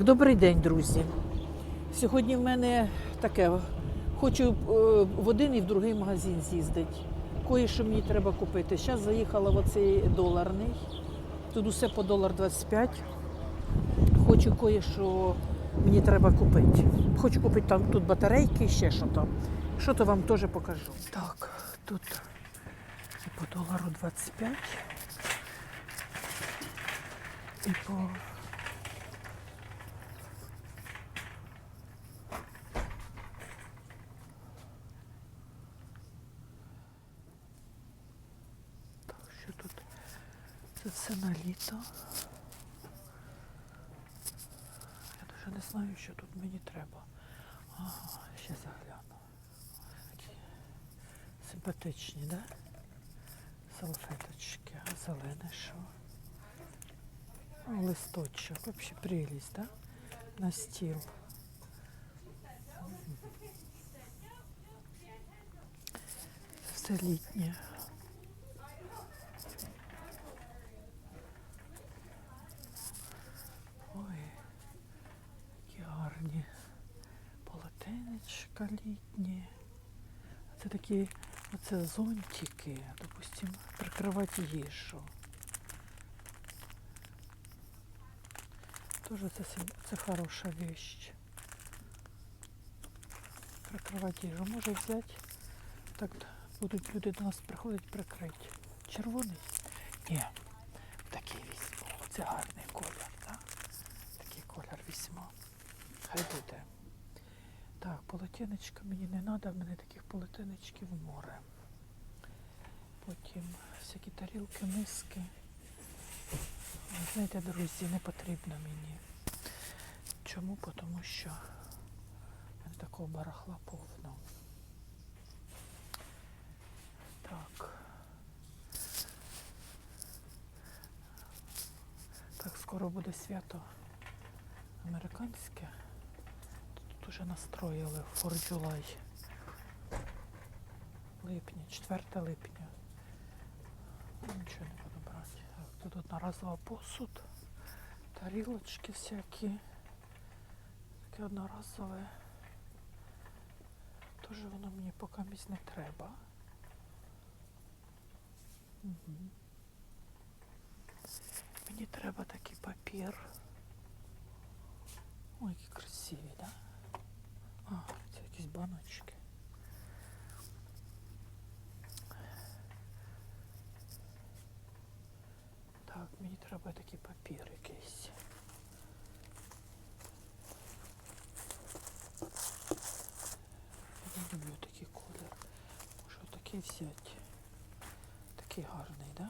Добрий день, друзі. Сьогодні в мене таке. Хочу е, в один і в другий магазин з'їздити. Кое що мені треба купити. Зараз заїхала в оцей доларний. Тут усе по долар 25. Хочу кое що мені треба купити. Хочу купити там тут батарейки і ще що там. Що то вам теж покажу. Так, тут по долару 25. І по Так, що тут? Це все на літо. Я дуже не знаю, що тут мені треба. Ага, ще загляну. Такі симпатичні, да? Салфеточки, а зелене що? О, листочок, взагалі прелість, да? На стіл. Все літнє. Ой, які гарні полотенечка літні. Це такі оце зонтики, допустим, прикривати їжу. Тоже це, це хороша вещь. Прикривати їжу. Може взяти, так будуть люди до нас приходити прикрити. Червоний? Ні. Такий візьму. Це гарний колір, так? Такий колір візьму. Хай буде. Так, полотенечка мені не треба, в мене таких полотенечків море. Потім всякі тарілки, миски. Знаєте, друзі, не потрібно мені. Чому? Тому що такого барахла повно. Так. Так, скоро буде свято американське. Уже настроїли 4 July. Липня, 4 липня. Нічого не буду брати. Тут одноразовий посуд, тарілочки всякі. Таке одноразове. Теж воно мені поки місць не треба. Угу. Мені треба такий папір. Ой, які красиві, да? А, це якісь баночки. Так, мені треба такий папір якийсь. Я люблю такий колір. Може такий взяти. Такий гарний, да?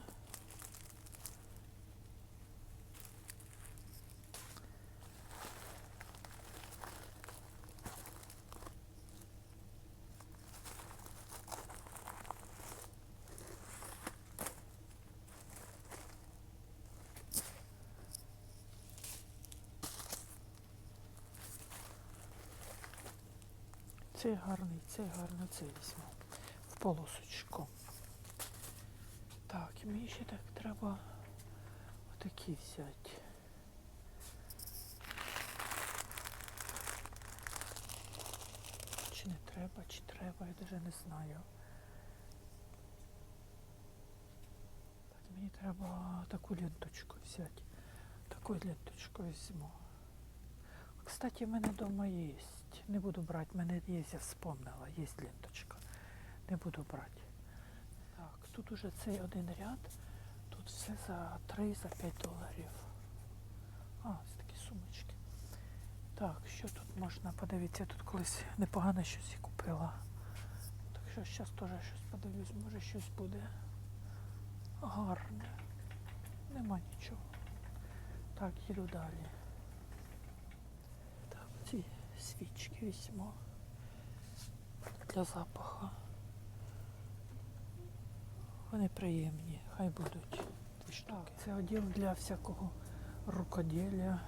Цей гарний, цей гарний, цей візьму. В полосочку. Так, і мені ще так треба отакі взяти. Чи не треба, чи треба, я навіть не знаю. Так, мені треба таку ленточку взяти. Таку ленточку візьму. Кстати, в мене вдома є. Не буду брати, мене є, я вспомнила, є ленточка. Не буду брати. Так, тут уже цей один ряд. Тут все за 3, за 5 доларів. А, ось такі сумочки. Так, що тут можна подивитися? Тут колись непогане щось і купила. Так що зараз теж щось подивлюсь, може щось буде гарне. Нема нічого. Так, їду далі. Свічки візьму для запаху. Вони приємні, хай будуть. Так. Це оділ для всякого рукоділля.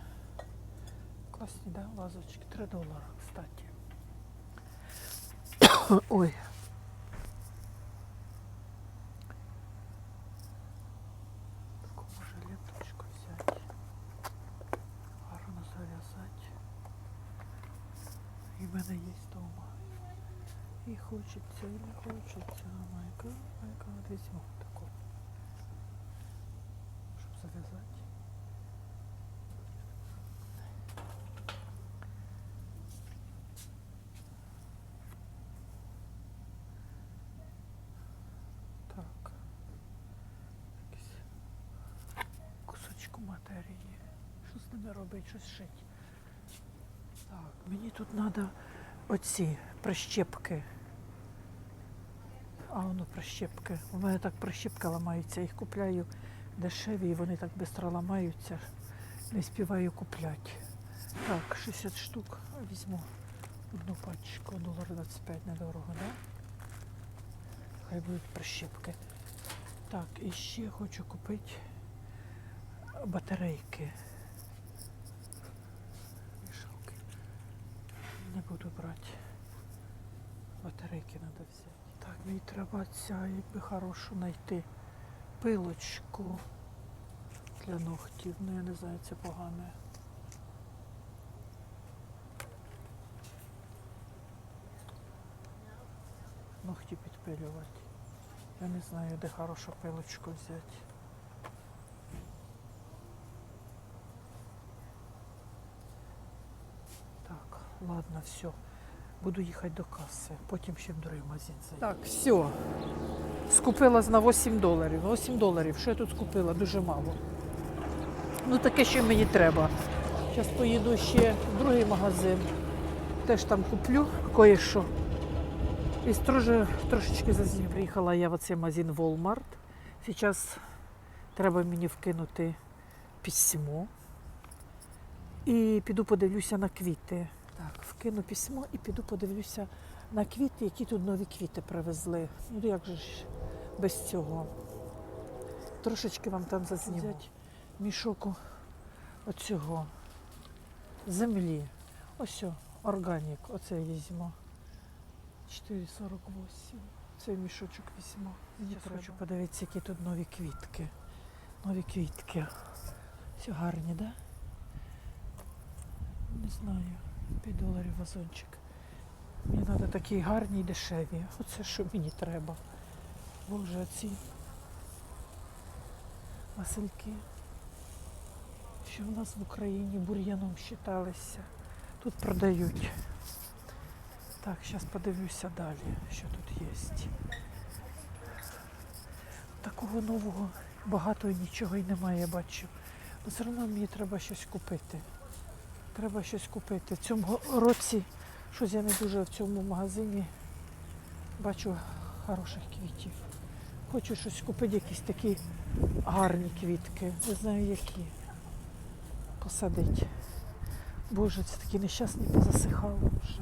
Класні, да, вазочки? 3 долара, кстати. Ой. Таку може ленточку взяти. Гарно зав'язати. мене є вдома. І хочеться, не хочеться. Майка, майка, візьму таку. Щоб зав'язати. Так. Якийсь кусочку матерії. Що з ними робить, щось шить. Так, мені тут треба оці прищепки. А воно прищепки. У мене так прищепки ламаються. Їх купляю дешеві, і вони так швидко ламаються. Не співаю купляти. Так, 60 штук візьму одну пачку, долар 25 недорого, да? Хай будуть прищепки. Так, і ще хочу купити батарейки. Вішалки. Не буду брати. Батарейки треба взяти. Мені треба ця, якби хорошу знайти пилочку для ногтів. Ну я не знаю, це погане. Ногті підпилювати. Я не знаю, де хорошу пилочку взяти. Так, ладно, все. Буду їхати до каси, потім ще в другий магазин зайду. Так, все. Скупила на 8 доларів. 8 доларів. Що я тут скупила? Дуже мало. Ну таке, що мені треба. Зараз поїду ще в другий магазин. Теж там куплю кое-що. І трошки, трошечки зазні приїхала я в оцей магазин Walmart. Зараз треба мені вкинути письмо. І піду подивлюся на квіти. Так, вкину письмо і піду подивлюся на квіти, які тут нові квіти привезли. Ну як же ж без цього? Трошечки вам там зазніму. Мішок оцього землі. Ось о, органік, оце візьму. 4,48. Цей мішочок візьму. Я хочу подивитися, які тут нові квітки. Нові квітки. Все гарні, так? Да? Не знаю. 5 доларів вазончик. Мені треба такі гарні і дешеві. Оце що мені треба. Боже, ці васильки, що в нас в Україні бур'яном вважалися. Тут продають. Так, зараз подивлюся далі, що тут є. Такого нового багато нічого і немає, я бачу. Але все одно мені треба щось купити. Треба щось купити. В цьому році щось я не дуже в цьому магазині бачу хороших квітів. Хочу щось купити, якісь такі гарні квітки. Не знаю які. Посадити. Боже, це такі нещасні позасихали вже.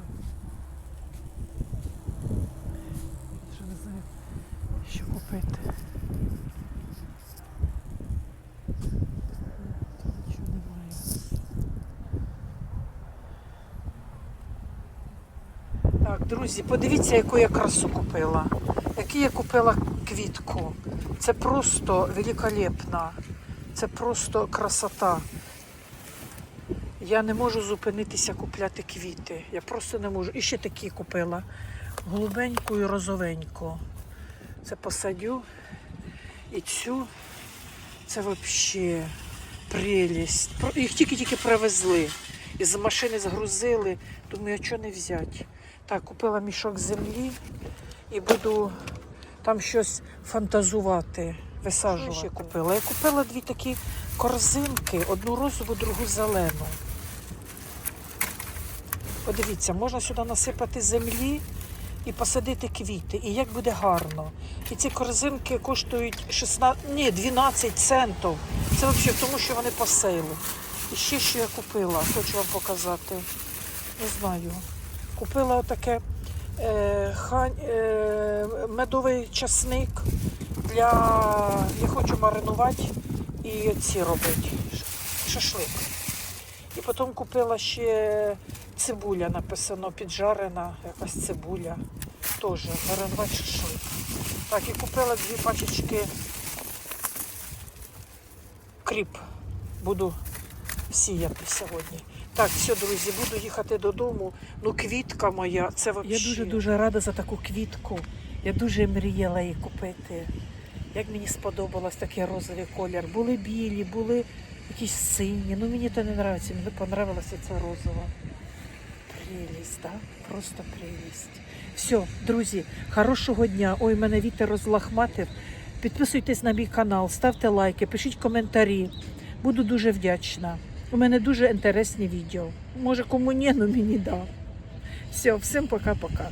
Вже не знаю, що купити. Тут нічого немає. Так, друзі, подивіться, яку я красу купила. Яку я купила квітку. Це просто великолепно. Це просто красота. Я не можу зупинитися купляти квіти. Я просто не можу. І ще такі купила. Голубеньку і розовеньку. Це посадю. І цю це взагалі прелість. Їх тільки-тільки привезли. Із машини згрузили. Думаю, а чого не взяти? Так, купила мішок землі і буду там щось фантазувати, висаджувати. Що ще купила? Я купила дві такі корзинки, одну розову, другу зелену. Подивіться, можна сюди насипати землі і посадити квіти. І як буде гарно. І ці корзинки коштують 16, ні, 12 центів. Це взагалі тому, що вони посейли. І ще що я купила, хочу вам показати. Не знаю. Купила отаке е, хань, е, медовий часник для. Я хочу маринувати і ці робити. Шашлик. І потім купила ще цибуля, написано, піджарена, якась цибуля. Теж маринувати шашлик. Так, і купила дві пачечки кріп. Буду сіяти сьогодні. Так, все, друзі, буду їхати додому. Ну, квітка моя, це взагалі. Я дуже дуже рада за таку квітку. Я дуже мріяла її купити. Як мені сподобалось такий розовий колір. Були білі, були якісь сині. Ну мені то не подобається, мені понравилася ця розова. Прелість, так? Просто прелість. Все, друзі, хорошого дня. Ой, мене вітер розлахматив. Підписуйтесь на мій канал, ставте лайки, пишіть коментарі. Буду дуже вдячна. У мене дуже інтересні відео. Може, кому ні, ну мені да. Все, всім пока-пока.